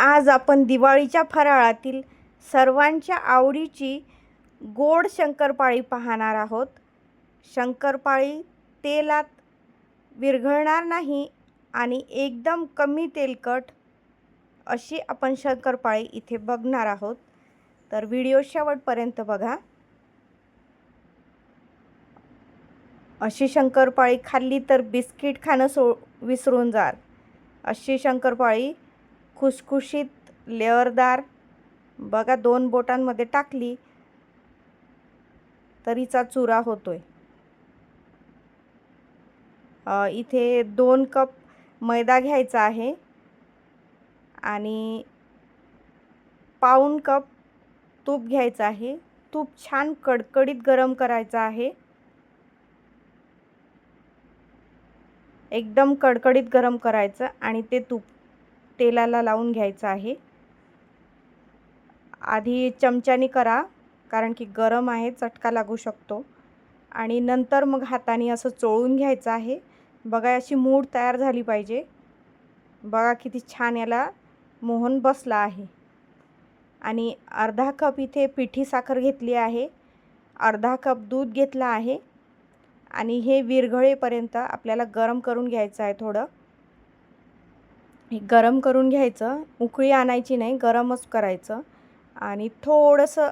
आज आपण दिवाळीच्या फराळातील सर्वांच्या आवडीची गोड शंकरपाळी पाहणार आहोत. शंकरपाळी तेलात विरघळणार नाही आणि एकदम कमी तेलकट अशी आपण शंकरपाळी इथे बघणार आहोत. तर व्हिडिओ शेवटपर्यंत बघा. अशी शंकरपाळी खाल्ली तर बिस्किट खाणं सो विसरून जाल. अशी शंकरपाळी खुसखुशीत लेअरदार बघा दोन बोटांमध्ये टाकली तरीचा चुरा होतोय. इथे दोन कप मैदा घ्यायचा आहे आणि पाऊण कप तूप घ्यायचं आहे. तूप छान कडकडीत गरम करायचं आहे. एकदम कडकडीत गरम करायचं आणि ते तूप तेलाला लावून घ्यायचं आहे. आधी चमच्याने करा कारण की गरम आहे चटका लागू शकतो. आणि नंतर मग हाताने असं चोळून घ्यायचं आहे. बघा अशी मूड तयार झाली पाहिजे. बघा किती छान याला मोहन बसला आहे. आणि अर्धा कप इथे पिठी साखर घेतली आहे. अर्धा कप दूध घेतला आहे. आणि हे विरघळेपर्यंत आपल्याला गरम करून घ्यायचं आहे थोडं. हे गरम करून घ्यायचं उकळी आणायची नाही गरमच करायचं. आणि थोडंसं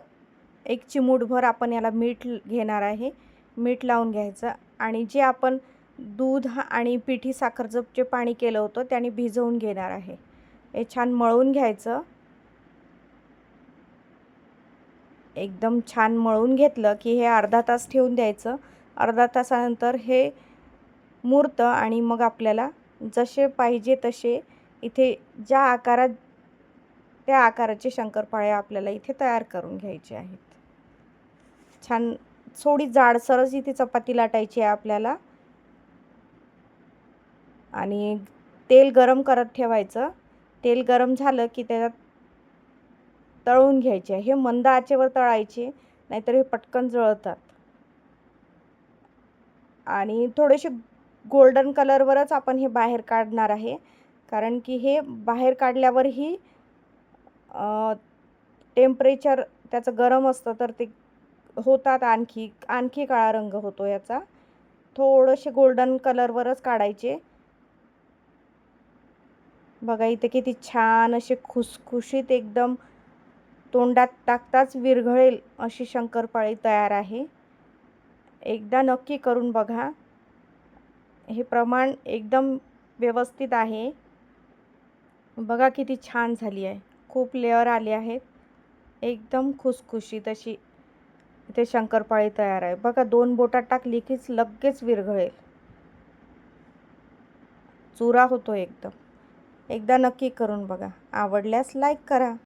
एक चिमूटभर आपण याला मीठ घेणार आहे. मीठ लावून घ्यायचं आणि जे आपण दूध आणि पिठी साखरचं जे पाणी केलं होतं त्याने भिजवून घेणार आहे. हे छान मळून घ्यायचं. एकदम छान मळून घेतलं की हे अर्धा तास ठेवून द्यायचं. अर्धा तासानंतर हे मुरतं आणि मग आपल्याला जसे पाहिजे तसे इथे ज्या आकारात त्या आकाराचे शंकरपाळे आपल्याला इथे तयार करून घ्यायचे आहेत. छान थोडी जाडसरच इथे चपाती लाटायची आहे आपल्याला. आणि तेल गरम करत ठेवायचं. तेल गरम झालं की त्याच्यात तळून घ्यायचे हे मंद आचेवर तळायचे नाहीतर हे पटकन जळतात. आणि थोडेसे गोल्डन कलरवरच आपण हे बाहेर काढणार आहे. कारण की हे बाहेर काढल्यावरही टेम्परेचर त्याचं गरम असतं तर ते होतात आणखी आणखी काळा रंग होतो याचा. थोडंसे गोल्डन कलरवरच काढायचे. बघा इथे किती छान असे खुसखुशीत एकदम तोंडात टाकताच विरघळेल अशी शंकरपाळी तयार आहे. एकदा नक्की करून बघा. हे प्रमाण एकदम व्यवस्थित आहे. बघा किती छान झाली आहे. खूप लेअर आले आहेत. एकदम खुसखुशीत अशी इथे शंकरपाळी तयार आहे. बघा दोन बोटात टाकली कीच लगेच विरघळेल. चुरा होतो एकदम. एकदा नक्की करून बघा. आवडल्यास लाईक करा.